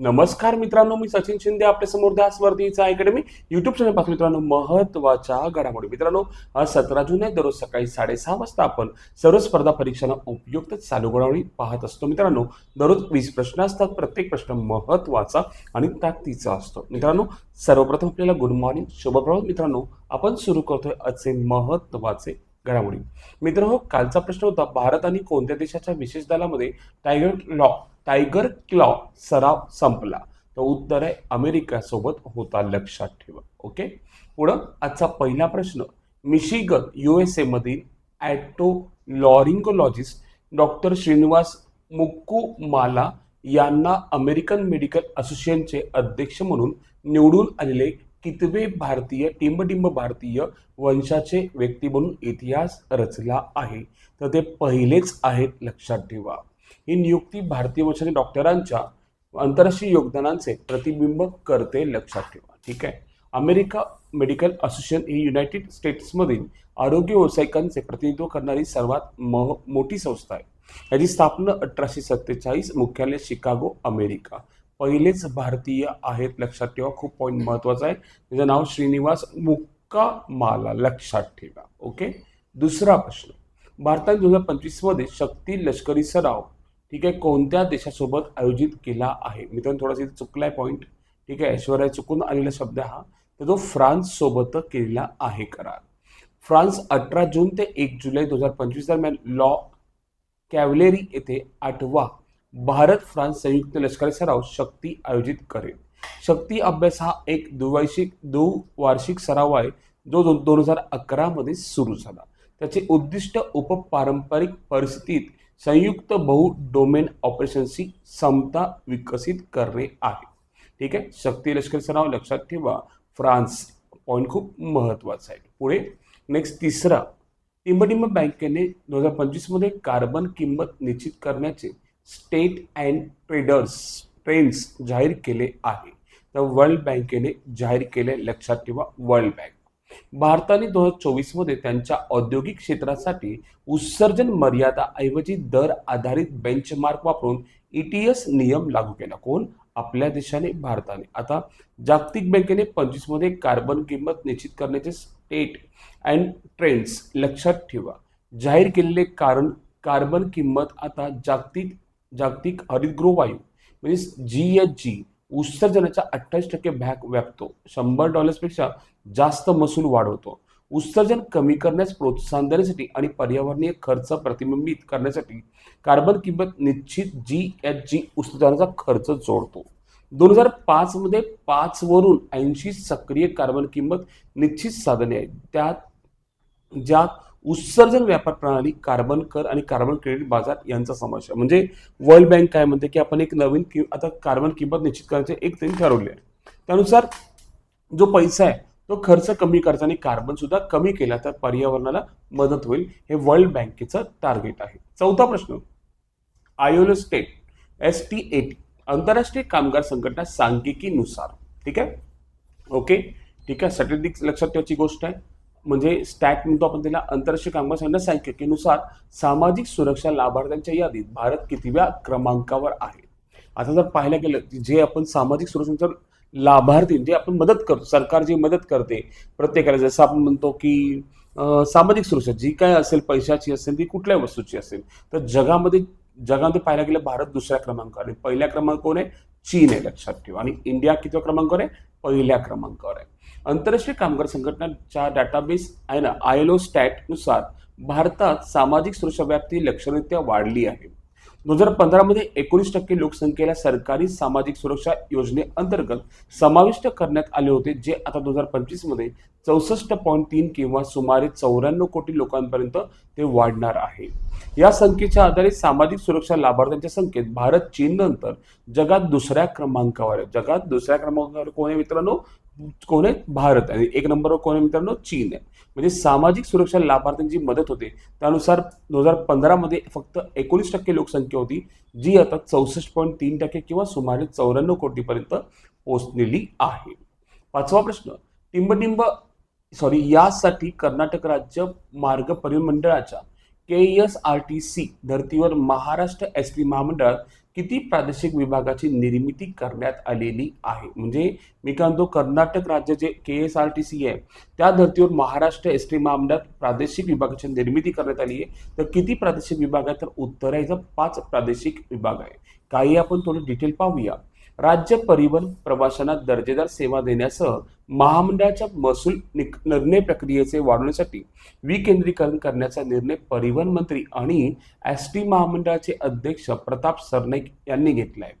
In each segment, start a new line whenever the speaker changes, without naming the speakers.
नमस्कार मित्रांनो मी सचिन शिंदे आपल्यासमोर ध्यास अकॅडमी युट्यूब चॅनलपासून मित्रांनो महत्त्वाच्या घडामोडी. मित्रांनो आज सतरा जून आहे दररोज सकाळी साडेसहा वाजता आपण सर्व स्पर्धा परीक्षांना उपयुक्त चालू घडामोडी पाहत असतो. मित्रांनो दररोज वीस प्रश्न असतात प्रत्येक प्रश्न महत्त्वाचा आणि ताकदीचा असतो. मित्रांनो सर्वप्रथम आपल्याला गुड मॉर्निंग शुभप्रभात. मित्रांनो आपण सुरू करतोय आजचे महत्त्वाचे घडामोडी. मित्रांनो कालचा प्रश्न होता भारत आणि कोणत्या देशाच्या विशेष दलामध्ये टायगर लॉ टायगर क्लॉ सराव संपला. तर उत्तर आहे अमेरिकासोबत होता लक्षात ठेवा. ओके? पुढं आजचा पहिला प्रश्न. मिशिगन युएसए मधील otolaryngologist doctor Srinivas Mukkumala यांना अमेरिकन मेडिकल असोसिएशनचे अध्यक्ष म्हणून निवडून आलेले कितवे भारतीय टिंबटिंब भारतीय वंशाचे व्यक्ती म्हणून इतिहास रचला आहे. तर ते पहिलेच आहेत लक्षात ठेवा. ही नियुक्ती भारतीय वंशाच्या डॉक्टरांच्या आंतरराष्ट्रीय योगदानांचे प्रतिबिंब करते लक्षात ठेवा. ठीक आहे? अमेरिका मेडिकल असोसिएशन ही युनायटेड स्टेट्समधील आरोग्य व्यावसायिकांचे प्रतिनिधित्व करणारी सर्वात मह मोठी संस्था आहे. याची स्थापना अठराशे सत्तेचाळीस मुख्यालय शिकागो अमेरिका. पहिलेच भारतीय आहेत लक्षात ठेवा. खूप पॉईंट महत्त्वाचा आहे. त्याचं नाव श्रीनिवास मुक्कामाला. लक्षात ठेवा. ओके? दुसरा प्रश्न. भारताने दोन हजार पंचवीसमध्ये शक्ती लष्करी सराव ठीक आहे कोणत्या देशासोबत आयोजित केला आहे? मित्रांनो थोडासा इथे चुकलाय पॉईंट ठीक आहे ऐश्वर्या चुकून आलेला शब्द हा तर तो फ्रान्स सोबत केलेला आहे करार. फ्रान्स अठरा जून ते एक जुलै दोन हजार पंचवीस दरम्यान लॉ कॅव्हलेरी येथे आठवा भारत फ्रान्स संयुक्त लष्करी सराव शक्ती आयोजित करेल. शक्ती अभ्यास हा एक द्विवार्षिक द्विवार्षिक सराव आहे जो दोन दोन हजार अकरामध्ये सुरू झाला. त्याचे उद्दिष्ट उपपारंपरिक परिस्थितीत संयुक्त बहु डोमेन ऑपरेशनची क्षमता विकसित करणे आहे. ठीक आहे? शक्ती लष्करी सराव लक्षात ठेवा. फ्रान्स पॉईंट खूप महत्त्वाचा आहे. पुढे नेक्स्ट तिसरा टिंबटिंब बँकेने दोन हजार पंचवीसमध्ये कार्बन किंमत निश्चित करण्याचे स्टेट अँड ट्रेडर्स ट्रेंड्स जाहीर केले आहे. तर वर्ल्ड बँकेने जाहीर केले लक्षात ठेवा. वर्ल्ड बँक भारताने दोन हजार चोवीसमध्ये त्यांच्या औद्योगिक क्षेत्रासाठी उत्सर्जन मर्यादा ऐवजी दर आधारित बेंचमार्क वापरून ईटीएस नियम लागू केला. कोण? आपल्या देशाने भारताने. आता जागतिक बँकेने पंचवीसमध्ये कार्बन किंमत निश्चित करण्याचे स्टेट अँड ट्रेंड्स लक्षात ठेवा. जाहीर केलेले कारण कार्बन किंमत आता जागतिक जागतिक हरितगृह वायू म्हणजे जी एच जी उत्सर्जनाच्या अठ्ठावीस टक्के भॅक व्यापतो. शंभर डॉलर्सपेक्षा जास्त महसूल वाढवतो. उत्सर्जन कमी करण्यास प्रोत्साहन देण्यासाठी आणि पर्यावरणीय खर्च प्रतिबिंबित करण्यासाठी कार्बन किंमत निश्चित जी एच जी उत्सर्जनाचा खर्च जोडतो. दोन हजार पाचमध्ये पाचवरून ऐंशी सक्रिय कार्बन किंमत निश्चित साधने आहेत. त्यात ज्यात उत्सर्जन व्यापार प्रणाली कार्बन कर आणि कार्बन क्रेडिट बाजार यांचा समावेश आहे. म्हणजे वर्ल्ड बँक काय म्हणते की आपण एक नवीन कि आता कार्बन किंमत निश्चित करायचे एक त्यांनी ठरवले आहे. त्यानुसार जो पैसा आहे तो खर्च कमी करता आणि कार्बन सुद्धा कमी केला तर पर्यावरणाला मदत होईल. हे वर्ल्ड बँकेचं टार्गेट आहे. चौथा प्रश्न. आयोलो स्टेट एस टी एटी आंतरराष्ट्रीय कामगार संघटना सांख्यिकीनुसार. ठीक आहे? ओके? ठीक आहे? स्टॅटिस्टिक्स लक्षात ठेवायची गोष्ट आहे. म्हणजे स्टॅट म्हणतो आपण त्याला आंतरराष्ट्रीय कामगार संघटना सांख्यिकीनुसार सामाजिक सुरक्षा लाभार्थ्यांच्या यादीत भारत कितव्या क्रमांकावर आहे? आता जर पाहायला गेलं की जे आपण सामाजिक सुरक्षेच्या लाभार्थी जे आपण मदत करतो सरकार जी मदत करते प्रत्येकाला जसं आपण म्हणतो की सामाजिक सुरक्षा जी काय असेल पैशाची असेल ती कुठल्या वस्तूची असेल तर जगामध्ये जगामध्ये पाहायला गेलं भारत दुसऱ्या क्रमांकावर आहे. पहिल्या क्रमांक आहे? चीन आहे लक्षात ठेवा. आणि इंडिया कितव्या क्रमांकावर आहे? पहिल्या क्रमांकावर आहे. आंतरराष्ट्रीय कामगार संघटनेच्या डाटाबेस आहे ना आय एल ओ स्टॅटनुसार भारतात सामाजिक सुरक्षा व्याप्ती लक्षणीय वाढली आहे. दोन हजार पंधरामध्ये एकोणीस टक्के लोकसंख्येला सरकारी सामाजिक सुरक्षा योजनेअंतर्गत समाविष्ट करण्यात आले होते जे आता दोन हजार पंचवीसमध्ये चौसष्ट पॉईंट तीन किंवा सुमारे चौऱ्याण्णव कोटी लोकांपर्यंत ते वाढणार आहे. या संख्येच्या आधारे सामाजिक सुरक्षा लाभार्थ्यांच्या संख्येत भारत चीन नंतर जगात दुसऱ्या क्रमांकावर आहे. जगात दुसऱ्या क्रमांकावर कोण आहे मित्रांनो? कोण आहे? भारत आणि एक नंबरवर कोण आहे मित्रांनो? चीन आहे. म्हणजे सामाजिक सुरक्षा लाभार्थ्यांची मदत होते. त्यानुसार दोन हजार पंधरामध्ये फक्त एकोणीस टक्के लोकसंख्या होती जी आता चौसष्ट पॉईंट तीन टक्के किंवा सुमारे चौऱ्याण्णव कोटीपर्यंत पोहोचलेली आहे. पाचवा प्रश्न. टिंबटिंब सॉरी यासाठी कर्नाटक राज्य मार्ग परिवहन मंडळाच्या K S R T C धर्तीवर महाराष्ट्र एस टी महामंडळात किती प्रादेशिक विभागाची निर्मिती करण्यात आलेली आहे? म्हणजे मी काय म्हणतो कर्नाटक राज्य जे K S R T C आहे त्या धर्तीवर महाराष्ट्र एस टी महामंडळात प्रादेशिक विभागाची निर्मिती करण्यात आली आहे. तर किती प्रादेशिक विभाग आहे तर उत्तर आहे पाच प्रादेशिक विभाग आहे. काही आपण थोडं डिटेल पाहूया. राज्य परिवहन प्रवाशांना दर्जेदार सेवा देण्यासह महामंडळाच्या महसूल निक- निर्णय प्रक्रियेचे वाढवण्यासाठी विकेंद्रीकरण करण्याचा निर्णय परिवहन मंत्री आणि एस टी महामंडळाचे अध्यक्ष प्रताप सरनाईक यांनी घेतला आहे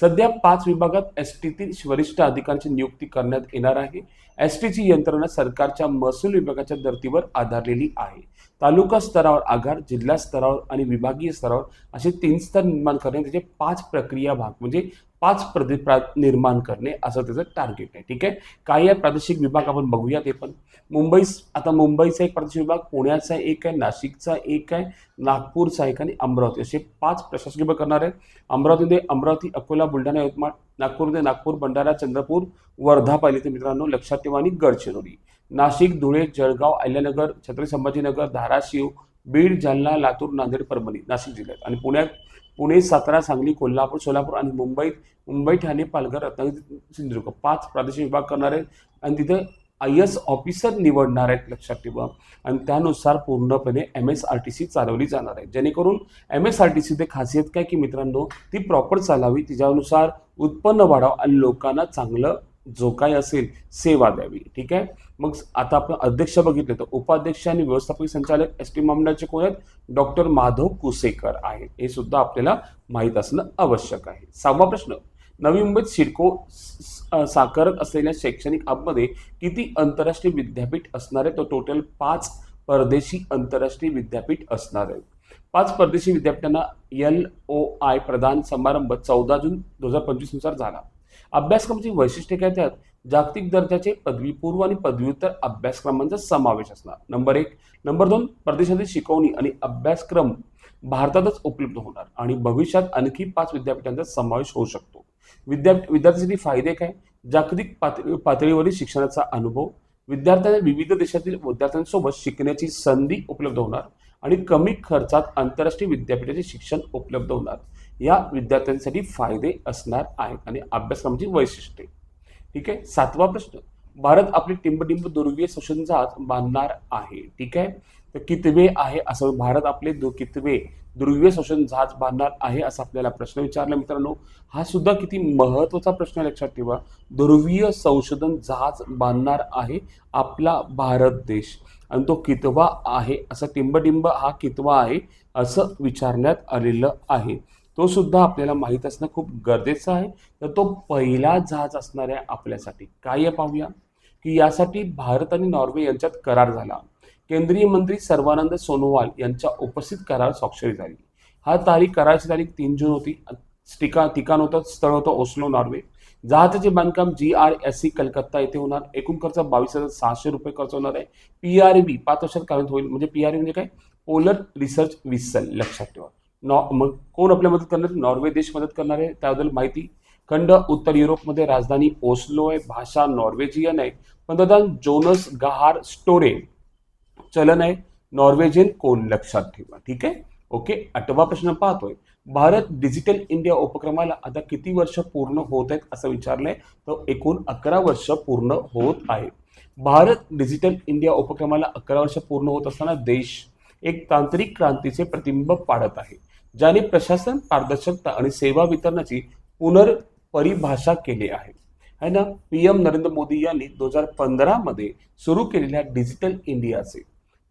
सध्या पाच विभागात एस टीतील वरिष्ठ अधिकाऱ्यांची नियुक्ती करण्यात येणार आहे. एस टीची यंत्रणा सरकारच्या महसूल विभागाच्या धर्तीवर आधारलेली आहे. तालुका स्तरावर आघाड जिल्हा स्तरावर आणि विभागीय स्तरावर असे तीन स्तर निर्माण करणे त्याचे पाच प्रक्रिया भाग म्हणजे पाच प्रदे प्रा निर्माण करणे असं त्याचं टार्गेट आहे. ठीक आहे? काही आहे प्रादेशिक विभाग आपण बघूया ते पण. मुंबई आता मुंबईचा एक प्रादेशिक विभाग पुण्याचा एक आहे नाशिकचा एक आहे नागपूरचा एक आणि अमरावती. असे पाच प्रशासकीय विभाग करणार आहेत. अमरावतीमध्ये अमरावती अकोला बुलढाणा यवतमाळ नागपूरमध्ये नागपूर भंडारा चंद्रपूर वर्धा पाहिली ते मित्रांनो लक्षात ठेवा आणि गडचिरोली नाशिक धुळे जळगाव अहिल्यानगर छत्रपती संभाजीनगर धाराशिव बीड जालना लातूर नांदेड परभणी नाशिक जिल्ह्यात. आणि पुण्यात पुणे सातारा सांगली कोल्हापूर सोलापूर आणि मुंबईत मुंबई ठाणे पालघर रत्नागिरी सिंधुदुर्ग. पाच प्रादेशिक विभाग करणार आहेत आणि तिथे आय एस ऑफिसर निवडणार आहेत लक्षात ठेवा. आणि त्यानुसार पूर्णपणे M S R T C चालवली जाणार आहे. जेणेकरून M S R T C खासियत काय की मित्रांनो ती प्रॉपर चालावी. तिच्यानुसार उत्पन्न वाढावं आणि लोकांना चांगलं जो काय असेल सेवा द्यावी. ठीक आहे? मग आता आपण अध्यक्ष बघितले तर उपाध्यक्ष आणि व्यवस्थापकीय संचालक एस टी महामंडळाचे कोण आहेत? डॉक्टर माधव कुसेकर आहेत. हे सुद्धा आपल्याला माहीत असणं आवश्यक आहे. सहावा प्रश्न. नवी मुंबईत सिडको साकारत असलेल्या शैक्षणिक हबमध्ये किती आंतरराष्ट्रीय विद्यापीठ असणार आहे? तो टोटल पाच परदेशी आंतरराष्ट्रीय विद्यापीठ असणार आहे. पाच परदेशी विद्यापीठांना एल ओ आय प्रदान समारंभ चौदा जून दोन हजार पंचवीसनुसार झाला. अभ्यासक्रमाची वैशिष्ट्ये काय त्यात जागतिक दर्जाचे पदवीपूर्व आणि पदव्युत्तर अभ्यासक्रमांचा समावेश असणार. नंबर एक. नंबर दोन. परदेशातील शिकवणी आणि अभ्यासक्रम भारतातच उपलब्ध होणार आणि भविष्यात आणखी पाच विद्यापीठांचा समावेश होऊ शकतो. विद्या विद्यार्थ्यांसाठी फायदे काय? जागतिक पातळी पातळीवरील शिक्षणाचा अनुभव विद्यार्थ्यांना विविध देशातील विद्यार्थ्यांसोबत शिकण्याची संधी उपलब्ध होणार आणि कमी खर्चात आंतरराष्ट्रीय विद्यापीठाचे शिक्षण उपलब्ध होणार. या विद्यार्थ्यांसाठी फायदे असणार आहेत आणि अभ्यासक्रमाची वैशिष्ट्ये. ठीक आहे? सातवा प्रश्न. भारत आपली टिंबटिंब दुर्वीय शोषणजात जहाज बांधणार आहे. ठीक आहे? तर कितवे आहे असं भारत आपले दु कितवे दुर्वीय शोषण जहाज बांधणार आहे असा आपल्याला प्रश्न विचारला मित्रांनो. हा सुद्धा किती महत्त्वाचा प्रश्न लक्षात ठेवा. दुर्वीय संशोधन जहाज बांधणार आहे आपला भारत देश. आणि तो कितवा आहे? असं टिंबटिंब हा कितवा आहे? असं विचारण्यात आलेलं आहे. तो सुद्धा आपल्याला माहीत असणं खूप गरजेचं आहे. तर तो पहिला जहाज असणार आहे आपल्यासाठी काय पाहूया? की यासाठी भारत आणि नॉर्वे यांच्यात करार झाला. केंद्रीय मंत्री सर्वानंद सोनोवाल यांच्या उपस्थित करार स्वाक्षरी झाली. हा तारीख करारची तारीख तीन जून होती. ठिकाण ठिकाण होतं स्थळ होतं ओस्लो नॉर्वे. जहाजाचे बांधकाम G R S C Calcutta येथे होणार. एकूण खर्च बावीस हजार सहाशे रुपये खर्च होणार आहे. पी आर बी पाच वर्षात कारण होईल. म्हणजे पी आर म्हणजे काय? पोलर रिसर्च विसल लक्षात ठेवा. नॉ मग कोण आपल्या मदत करणार? नॉर्वे देश मदत करणार आहे. त्याबद्दल माहिती खंड उत्तर युरोपमध्ये राजधानी ओस्लो आहे भाषा नॉर्वेजियन आहे. पंतप्रधान जोनस गहार स्टोरे चलन आहे. नॉर्वेजियन कोण लक्षात ठेवा? ठीक आहे? ओके आठवा प्रश्न पाहतोय. भारत डिजिटल इंडिया उपक्रमाला आता किती वर्ष पूर्ण होत आहेत असं विचारलंय? तर एकूण अकरा वर्ष पूर्ण होत आहे. भारत डिजिटल इंडिया उपक्रमाला अकरा वर्ष पूर्ण होत असताना देश एक तांत्रिक क्रांतीचे प्रतिबिंब पाडत आहे. ज्याने प्रशासन पारदर्शकता आणि सेवा वितरणाची पुनर्परिभाषा केली आहे. है ना? पी एम नरेंद्र मोदी यांनी दोन हजार पंधरामध्ये सुरू केलेल्या डिजिटल इंडियाचे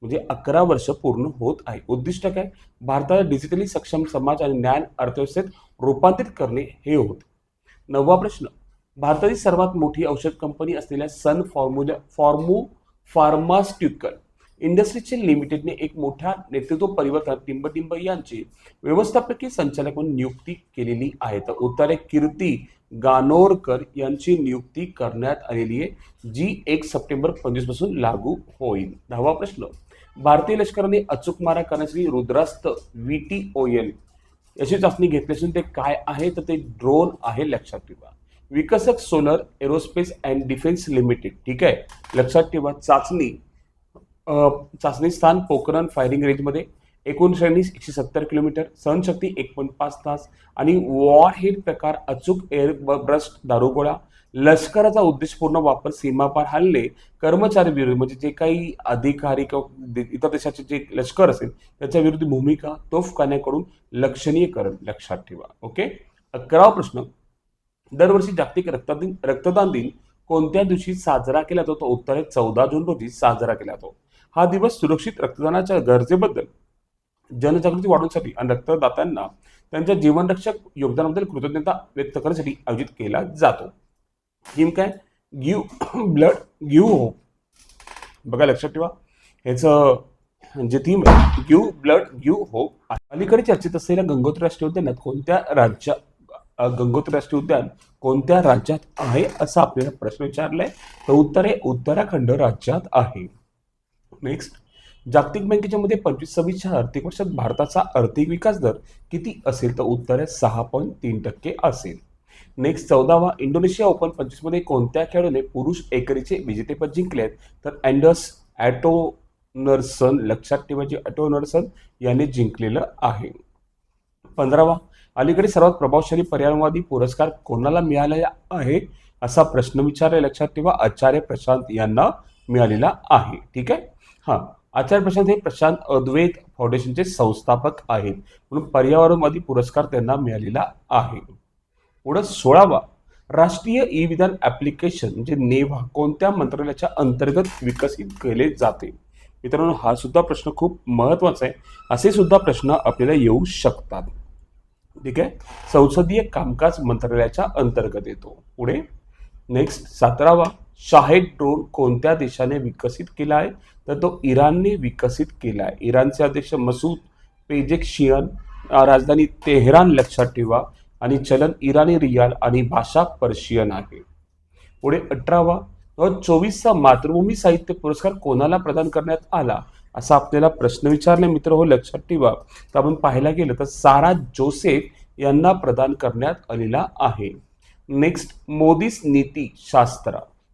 म्हणजे अकरा वर्ष पूर्ण होत आहे. उद्दिष्ट काय? भारताला डिजिटली सक्षम समाज आणि ज्ञान अर्थव्यवस्थेत रूपांतरित करणे हे होते. नववा प्रश्न. भारतातील सर्वात मोठी औषध कंपनी असलेल्या सन फॉर्म्युला फॉर्मू फार्मास्युटिकल इंडस्ट्रीजचे लिमिटेडने एक मोठ्या नेतृत्व परिवर्तन टिंबटिंब यांची व्यवस्थापकीय संचालक म्हणून नियुक्ती केलेली आहे. तर उत्तरे कीर्ती गानोरकर यांची नियुक्ती करण्यात आलेली आहे जी एक सप्टेंबर पंचवीसपासून लागू होईल. दहावा प्रश्न. भारतीय लष्कराने अचूक मारा करण्यासाठी Rudrastra V T O L याची चाचणी घेतली असून ते काय आहे? तर ते ड्रोन आहे लक्षात ठेवा. विकसक solar aerospace and defence limited. ठीक आहे? लक्षात ठेवा चाचणी चाचणी स्थान पोखरण फायरिंग रेंजमध्ये एकूण श्रेणी एकशे सत्तर किलोमीटर सहनशक्ती एक पॉईंट पाच तास आणि वॉर हेड प्रकार अचूक एअर ब्रस्ट दारुगोळा लष्कराचा उद्देशपूर्ण वापर सीमापार हल्ले कर्मचारी विरुद्ध म्हणजे जे काही अधिकारी किंवा दे- इतर देशाचे जे लष्कर असेल त्याच्या विरुद्ध भूमिका तोफखान्याकडून लक्षणीय करण लक्षात ठेवा. ओके अकरावा प्रश्न. दरवर्षी जागतिक रक्तदान रक्तदान दिन कोणत्या दिवशी साजरा केला जातो? तर उत्तर आहे चौदा जून रोजी साजरा केला जातो. हा दिवस सुरक्षित रक्तदानाच्या गरजेबद्दल जनजागृती वाढवण्यासाठी आणि रक्तदात्यांना त्यांच्या जीवनरक्षक योगदानाबद्दल कृतज्ञता व्यक्त करण्यासाठी आयोजित केला जातो. थीम काय? Give blood give hope. बघा लक्षात ठेवा. ह्याचं जे थीम आहे गिव्ह ब्लड गिव्ह होप. अलीकडे चर्चेत असलेल्या गंगोत्री राष्ट्रीय उद्यानात कोणत्या राज्या गंगोत्री राष्ट्रीय उद्यान कोणत्या राज्यात आहे असा आपल्याला प्रश्न विचारलाय. तर उत्तर आहे उत्तराखंड राज्यात आहे. नेक्स्ट जागतिक बँकेच्या मध्ये पंचवीस सव्वीसच्या आर्थिक वर्षात भारताचा आर्थिक विकास दर किती असेल? तर उत्तर आहे सहा पॉईंट तीन टक्के असेल. नेक्स्ट चौदावा इंडोनेशिया ओपन पंचवीसमध्ये कोणत्या खेळाडूने पुरुष एकरीचे विजेतेपद जिंकले आहेत? तर अँडर्स ॲटोनर्सन लक्षात ठेवायचे ॲटोनर्सन यांनी जिंकलेलं आहे. पंधरावा अलीकडे सर्वात प्रभावशाली पर्यावरणवादी पुरस्कार कोणाला मिळालेला आहे? असा प्रश्न विचारला लक्षात ठेवा आचार्य प्रशांत यांना मिळालेला आहे. ठीक आहे? हा आचार्य प्रशांत हे प्रशांत अद्वैत फाउंडेशनचे संस्थापक आहेत. म्हणून पर्यावरणवादी पुरस्कार त्यांना मिळालेला आहे. पुढं सोळावा राष्ट्रीय ई विधान ऍप्लिकेशन म्हणजे नेव्हा कोणत्या मंत्रालयाच्या अंतर्गत विकसित केले जाते? मित्रांनो हा सुद्धा प्रश्न खूप महत्त्वाचा आहे. असे सुद्धा प्रश्न आपल्याला येऊ शकतात. ठीक आहे? संसदीय कामकाज मंत्रालयाच्या अंतर्गत येतो. पुढे नेक्स्ट सतरावा शाहिद ड्रोन कोणत्या देशाने विकसित केला आहे? तर तो इराणने विकसित केला आहे. इराणचे अध्यक्ष मसूद पेजेक्शियन शियन राजधानी तेहरान लक्षात ठेवा. आणि चलन इराणी रियाल आणि भाषा पर्शियन आहे. पुढे अठरावा व चोवीसचा मातृभूमी साहित्य पुरस्कार कोणाला प्रदान करण्यात आला? असा आपल्याला प्रश्न विचारले मित्र हो लक्षात ठेवा. तर आपण पाहायला गेलं तर सारा जोसेफ यांना प्रदान करण्यात आलेला आहे. Next Modi's Niti Shastra.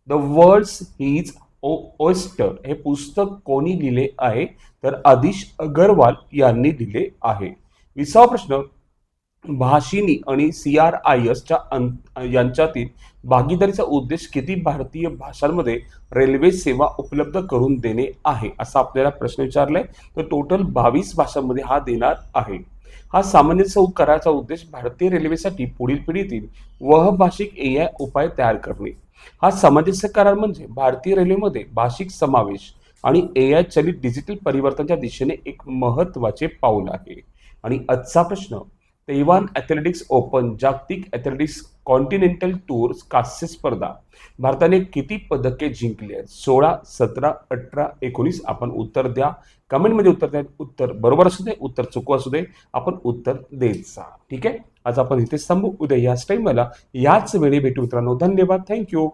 The world's his oyster हे पुस्तक कोणी लिहिले आहे? तर आदिश अगरवाल यांनी लिहिले आहे. विसावा प्रश्न भाषिनी आणि सी आर आय एसच्या अं- यांच्यातील भागीदारीचा उद्देश किती भारतीय भाषांमध्ये रेल्वे सेवा उपलब्ध करून देणे आहे? असा आपल्याला प्रश्न विचारलाय. तर टोटल बावीस भाषांमध्ये हा देणार आहे. हा सामान्य सौ उद्देश भारतीय रेल्वेसाठी पुढील पिढीतील वहभाषिक ए आय उपाय तयार करणे. हा सामंजस्य करार म्हणजे भारतीय रेल्वेमध्ये भाषिक समावेश आणि ए आय चलित डिजिटल परिवर्तनाच्या दिशेने एक महत्त्वाचे पाऊल आहे. आणि आजचा प्रश्न तैवान ॲथलेटिक्स ओपन जागतिक ॲथलेटिक्स कॉन्टिनेंटल टूर कास्य स्पर्धा. भारताने किती पदके जिंकली आहेत? सोळा सतरा अठरा एकोणीस? आपण उत्तर द्या. कमेंटमध्ये उत्तर द्या. उत्तर बरोबर असू दे उत्तर चुकू असू दे. आपण उत्तर देत जा. ठीक आहे? आज आपण इथेच थांबू उद्या याच टाईमला याच वेळी भेटू मित्रांनो. धन्यवाद. थँक्यू